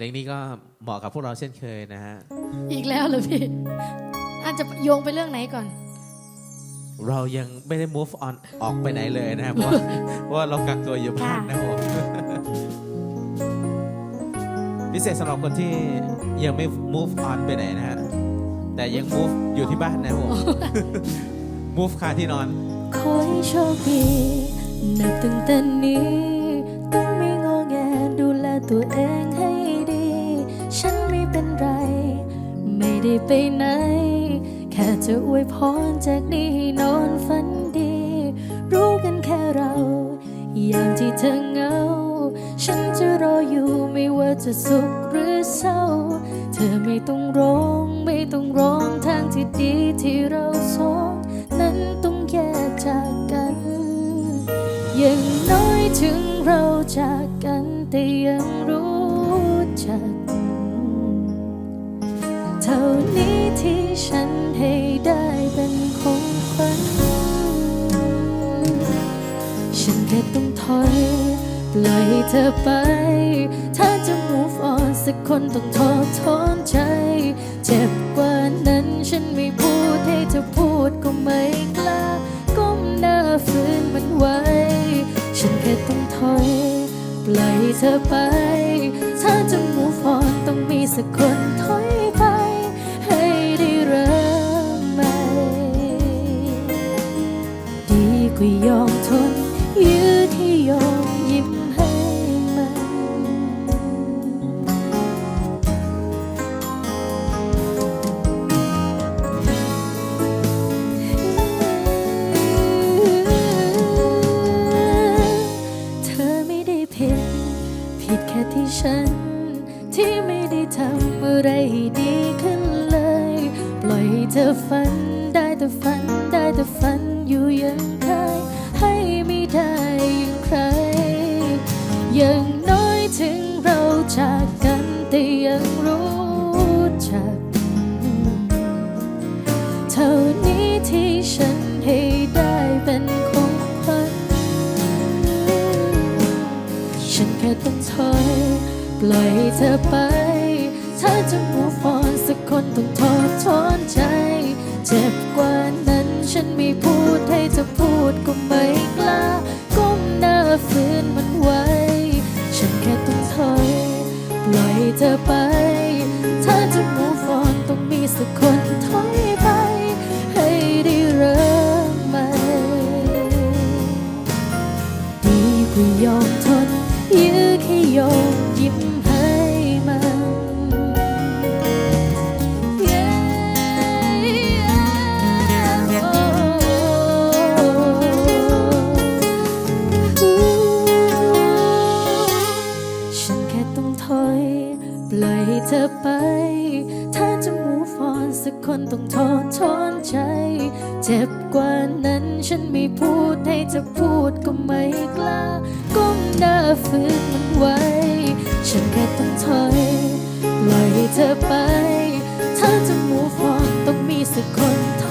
ลงนี้ก็เหมาะกับพวกเราเช่นเคยนะฮะ อีกแล้วเหรอพี่อาจจะโยงไปเรื่องไหนก่อน เรายังไม่ได้ move on ออกไปไหนเลยนะครับเพราะเพราะว่าเรากักตัวอยู่บ้านนะครับผมพิเศษสำหรับคนที่ยังไม่ move on ไปไหนนะฮะ แต่ยัง move อยู่ที่บ้านนะครับผม move คาที่นอน ขอให้โชคดีนับตั้งแต่นี้ ต้องไม่งอแงดูแลตัวเองให้ดีฉันไม่ เป็นไร ไม่ได้ไปไหน แค่จะอวยพรจากนี้ให้นอนฝันดี รู้กันแค่เรา อย่างที่เธอเหงา ฉันจะรออยู่ไม่ว่าจะสุขหรือเศร้า เธอไม่ต้องร้อง ไม่ต้องร้องทางที่ดีที่เราสองนั้นต้องแยกจากกัน อย่างน้อยถึงเราจากกันแต่ยังรู้จัก ท่านี้ที่ฉันให้ได้เป็นของขวัญฉันแค่ต้องถอยปล่อยเธอไป ถ้าจะ move on สักคนต้องทอดถอนใจ เจ็บกว่านั้นฉันไม่พูดให้เธอพูดก็ไม่กล้า ก้มหน้าฝืนมันไว้ ฉันแค่ต้องถอย ปล่อยเธอไป ถ้าจะ move on ต้องมีสักคน กว่ายอมทนยืดที่ยอมยิ้มให้มัน เธอไม่ได้ผิด ผิดแค่ที่ฉัน ที่ไม่ได้ทำอะไรให้ดีขึ้นเลย ปล่อยให้เธอฝันได้แต่ฝันได้แต่ฝันอยู่อยังเคย อย่างน้อยถึงเราจากกันแต่ยังรู้จัก เท่านี้ที่ฉันให้ได้เป็นของขวัญฉันแค่ต้องถอย ปล่อยเธอไป ถ้าจะ move on สักคนต้องทอดถอนใจ เจ็บกว่านั้นฉันไม่พูดให้เธอพูดก็ไม่กล้าก้มหน้าฝืน เธอไป ถ้าจะ move on ต้องมีสักคนถอยไป ให้ได้เริ่มใหม่ดีกว่ายอมทนยื้อแค่ยอมยิ้ม ค่ต้องถอยปล่อยให้เธอไป ถ้าจะ move on สักคนต้องทอดถอนใจ เจ็บกว่านั้นฉันไม่พูดให้เธอพูดก็ไม่กล้า ก้มหน้าฝืนมันไว้ ฉันแค่ต้องถอยปล่อยให้เธอไป ถ้าจะ move on ต้องมีสักคนถ